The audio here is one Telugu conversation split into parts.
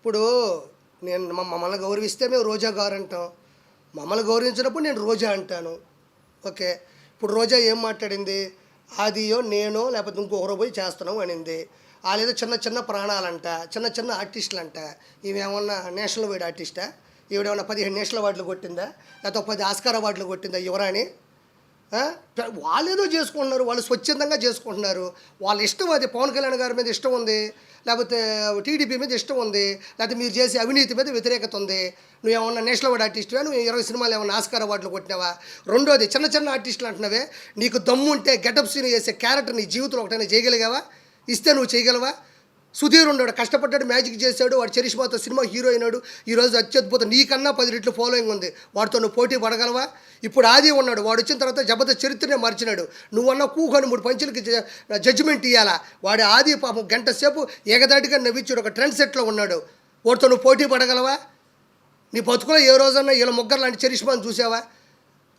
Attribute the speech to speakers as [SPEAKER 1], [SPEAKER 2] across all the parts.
[SPEAKER 1] ఇప్పుడు నేను మ- మమ్మల్ని గౌరవిస్తే మేము రోజా గారు అంటాం. మమ్మల్ని గౌరవించినప్పుడు నేను రోజా అంటాను. ఓకే. ఇప్పుడు రోజా ఏం మాట్లాడింది? ఆదియో నేనో లేకపోతే ఇంకొకరు పోయి చేస్తున్నాం అనింది. వాళ్ళేదో చిన్న చిన్న ప్రాణాలంట చిన్న చిన్న ఆర్టిస్టులు అంట ఇవేమన్నా నేషనల్ వైడ్ ఆర్టిస్టా? ఈవిడేమన్నా పదిహేను నేషనల్ అవార్డులు కొట్టిందా? లేకపోతే పది ఆస్కార్ అవార్డులు కొట్టిందా? యువరాణి? వాళ్ళేదో వాళ్ళు ఏదో చేసుకుంటున్నారు వాళ్ళు స్వచ్ఛందంగా చేసుకుంటున్నారు. వాళ్ళ ఇష్టం అది. పవన్ కళ్యాణ్ గారి మీద ఇష్టం ఉంది. లేకపోతే టీడీపీ మీద ఇష్టం ఉంది. లేకపోతే మీరు చేసే అవినీతి మీద వ్యతిరేకత ఉంది. నువ్వు ఏమన్నా నేషనల్ అవార్డు ఆర్టిస్టువా? నువ్వు ఇరవై సినిమాలు ఏమన్నా ఆస్కార్ అవార్డులు కొట్టినావా? రెండోది చిన్న చిన్న ఆర్టిస్టులు అంటున్నావే. నీకు దమ్ముంటే గెటప్ సీన్ చేసే క్యారెక్టర్ నీ జీవితంలో ఒకటైనా చేయగలిగావా? ఇస్తే నువ్వు చేయగలవా? సుధీర్ ఉన్నాడు కష్టపడ్డాడు మ్యాజిక్ చేశాడు వాడు చరిష్మాతో సినిమా హీరో అయినాడు. ఈరోజు అత్యద్భుతం. నీకన్నా పది రెట్లు ఫాలోయింగ్ ఉంది. వాడితో నువ్వు పోటీ పడగలవా? ఇప్పుడు ఆది ఉన్నాడు వాడు వచ్చిన తర్వాత జబర్దస్త్ చరిత్రనే మార్చినాడు. నువ్వన్న కూకొని మూడు పంచులకి జడ్జిమెంట్ ఇవ్వాలా వాడి ఆది పాపం గంట సేపు ఏకదాటిగా నవ్వించాడు ఒక ట్రెండ్ సెట్లో ఉన్నాడు. వాడితో నువ్వు పోటీ పడగలవా? నీ బతుకులో ఏ రోజన్నా వీళ్ళ ముగ్గురు లాంటి చరిష్మాని చూసావా?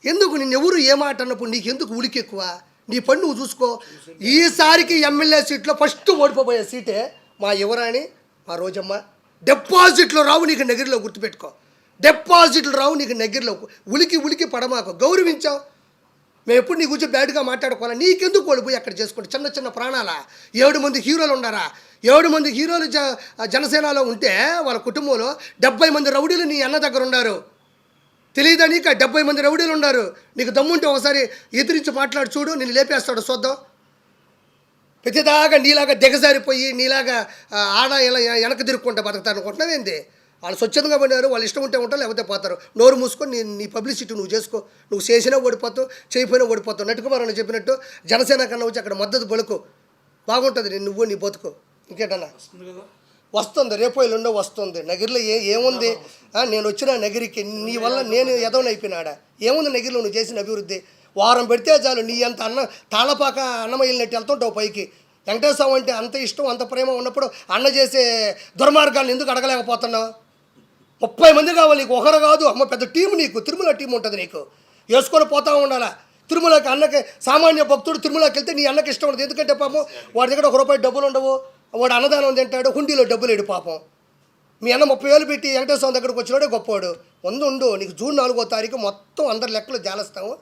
[SPEAKER 1] ఎందుకు నిన్ను ఎవరు అన్నప్పుడు నీకు ఎందుకు ఉలికి ఎక్కువ నీ పని నువ్వు చూసుకో. ఈసారికి ఎమ్మెల్యే సీట్లో ఫస్ట్ ఓడిపోయే సీటే మా యువరాణి మా రోజమ్మ డిపాజిట్లు రావు నీకు నగిరిలో గుర్తుపెట్టుకో. డిపాజిట్లు రావు నీకు నగిరిలో ఉలికి ఉలికి పడమాకు. గౌరవించావు. మేము ఎప్పుడు నీ గురించి బ్యాడ్గా మాట్లాడుకోవాలి? నీకెందుకు ఓడిపోయి అక్కడ చేసుకుంటే? చిన్న చిన్న ప్రాణాలా? ఏడు మంది హీరోలు ఉన్నారా? ఏడు మంది హీరోలు జ జనసేనలో ఉంటే వాళ్ళ కుటుంబంలో డెబ్బై మంది రౌడీలు నీ అన్న దగ్గర ఉన్నారు. తెలియదా నీకు? డెబ్బై మంది రౌడీలు ఉన్నారు. నీకు దమ్ముంటే ఒకసారి ఎదిరించి మాట్లాడు చూడు. నేను లేపేస్తాడు చూద్దాం ప్రతిదాకా నీలాగా దిగజారిపోయి నీలాగా ఆడ ఇలా వెనక తిరుక్కుంటా బతుకుతాను అనుకుంటున్నావేంది వాళ్ళు స్వచ్ఛందంగా పడినారు వాళ్ళు ఇష్టం ఉంటే ఉంటారు లేకపోతే పోతారు. నోరు మూసుకొని నీ నీ పబ్లిసిటీ నువ్వు చేసుకో. నువ్వు చేసినా ఓడిపోతావు చేయకపోయినా ఓడిపోతావు. నటుకుమారని చెప్పినట్టు జనసేన కన్నా వచ్చి అక్కడ మద్దతు పలుకు. బాగుంటుంది నేను నువ్వు నీ బతుకు. ఇంకేటన్నా?
[SPEAKER 2] వస్తుంది కదా.
[SPEAKER 1] వస్తుంది రేపు ఎల్లుండో వస్తుంది. నగిరిలో ఏ ఏముంది? నేను వచ్చిన నగిరికి నీ వల్ల నేను ఎదవనైపోయినాడా ఏముంది నగిరిలో నువ్వు చేసిన అభివృద్ధి? వారం పెడితే చాలు నీ అంత అన్న తాళపాక అన్నం వెళ్తుంటావు పైకి. వెంకటేశ్వర స్వామి అంటే అంత ఇష్టం అంత ప్రేమ ఉన్నప్పుడు అన్న చేసే దుర్మార్గాన్ని ఎందుకు అడగలేకపోతున్నావు? ముప్పై మంది కావాలి నీకు ఒకరు కాదు అమ్మ పెద్ద టీం నీకు తిరుమల టీం ఉంటుంది నీకు. వేసుకొని పోతా ఉండాలా? తిరుమలకి అన్నకి సామాన్య భక్తుడు తిరుమలకి వెళ్తే నీ అన్నకి ఇష్టం ఉండదు. ఎందుకంటే పాపం వాడి దగ్గర ఒక రూపాయి డబ్బులు ఉండవు. వాడు అన్నదానం తింటాడు హుండీలో డబ్బులు ఏడు పాపం. మీ అన్న ముప్పై వేలు పెట్టి వెంకటేశ్వరం స్వామి దగ్గరకు వచ్చినాడే గొప్పవాడు వంద ఉండు నీకు జూన్ నాలుగో తారీఖు మొత్తం అందరి లెక్కలు జాలస్తాము.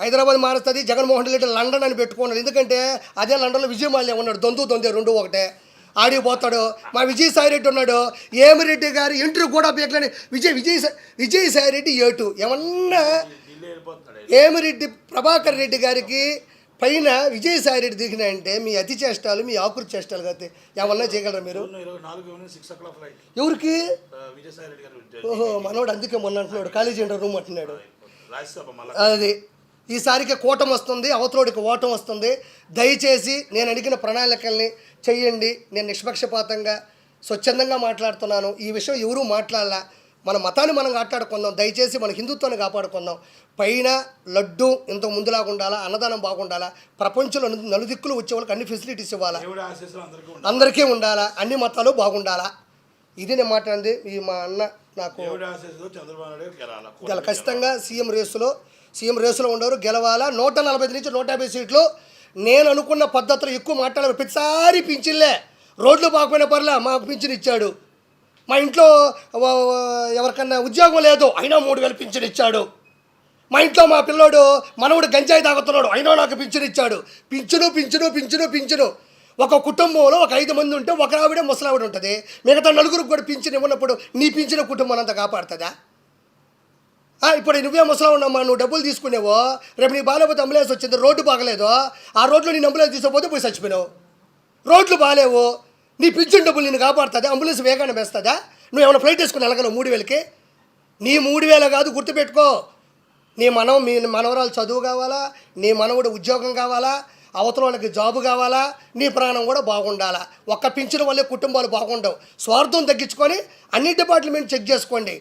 [SPEAKER 2] హైదరాబాద్
[SPEAKER 1] మారుస్తుంది జగన్మోహన్ రెడ్డి లండన్ అని పెట్టుకున్నాడు. ఎందుకంటే అదే లండన్లో విజయమాల్యం ఉన్నాడు దొందు దొందే రెండు ఒకటే. ఆడికి పోతాడు మా విజయసాయి రెడ్డి ఉన్నాడు ఏమిరెడ్డి గారి ఇంటర్వ్యూ కూడా బీకలేని విజయ్ విజయ్ విజయసాయి రెడ్డి ఏటు. ఏమన్నా ఏమిరెడ్డి ప్రభాకర్ రెడ్డి గారికి పైన విజయసాయి రెడ్డి దిగినాయంటే మీ అతి చేష్టాలు మీ ఆకృతి చేష్టాలు కదా. ఏమన్నా చేయగలరా మీరు? ఎవరికి. ఓహో మనోడు అందుకే మొన్న అంటున్నాడు కాలేజీ ఇంటర్ రూమ్ అంటున్నాడు. అది ఈసారికి కూటం వస్తుంది అవతలోడికి ఓటం వస్తుంది. దయచేసి నేను అడిగిన ప్రణాళికల్ని చెయ్యండి. నేను నిష్పక్షపాతంగా స్వచ్ఛందంగా మాట్లాడుతున్నాను. ఈ విషయం ఎవరూ మాట్లాడాల. మన మతాన్ని మనం కాపాడుకుందాం దయచేసి మన హిందుత్వాన్ని కాపాడుకుందాం. పైన లడ్డు ఇంత ముందులాగా ఉండాలా? అన్నదానం బాగుండాలా? ప్రపంచంలో నలు- నలుదిక్కులు వచ్చే వాళ్ళకి అన్ని ఫెసిలిటీస్ ఇవ్వాలా?
[SPEAKER 2] అందరికీ ఉండాలా?
[SPEAKER 1] అన్ని మతాలు బాగుండాలా? ఇది నేను మాట్లాడింది ఈ మా అన్న నాకు గెల ఖచ్చితంగా సీఎం రేసులో సీఎం రేసులో ఉండరు గెలవాలా? నూట నలభై నుంచి నూట యాభై సీట్లు. నేను అనుకున్న పద్ధతిలో ఎక్కువ మాట్లాడాలి ప్రతిసారి పింఛన్లే. రోడ్లు బాగుపోయిన పర్లే మాకు పింఛన్ ఇచ్చాడు. మా ఇంట్లో ఎవరికన్నా ఉద్యోగం లేదు అయినా మూడు వేలు పింఛన్ ఇచ్చాడు. మా ఇంట్లో మా పిల్లోడు మనవడు గంజాయి తాగుతున్నాడు అయినా నాకు పింఛను ఇచ్చాడు. పింఛను పింఛను పింఛను పింఛను. ఒక కుటుంబంలో ఒక ఐదు మంది ఉంటే ఒక ఆవిడ ముసలావిడ ఉంటుంది. మిగతా నలుగురికి కూడా పింఛన్ ఇవ్వనప్పుడు నీ పింఛన కుటుంబం అంతా కాపాడుతుందా? ఇప్పుడు నువ్వే ముసలా ఉన్నామా నువ్వు డబ్బులు తీసుకునేవో రేపు నీ బాగాలేకపోతే అంబులెన్స్ వచ్చింది రోడ్డు బాగలేదు ఆ రోడ్లో నేను అంబులెన్స్ తీసుకుపోతే పోయి చచ్చిపోయినావు. రోడ్లు బాగాలేవు నీ పింఛన్ డబ్బులు నేను కాపాడుతుంది? అంబులెన్స్ వేగానే వేస్తుందా? నువ్వు ఏమైనా ఫ్లైట్ వేసుకుని వెళ్ళగలవు మూడు వేలకి? నీ మూడు వేల కాదు గుర్తుపెట్టుకో. నీ మనం మీ మనవరాలు చదువు కావాలా? నీ మనవుడు ఉద్యోగం కావాలా? అవతల వాళ్ళకి జాబు కావాలా? నీ ప్రాణం కూడా బాగుండాలా? ఒక్క పింఛన్ వల్లే కుటుంబాలు బాగుండవు. స్వార్థం తగ్గించుకొని అన్ని డిపార్ట్మెంట్ చెక్ చేసుకోండి.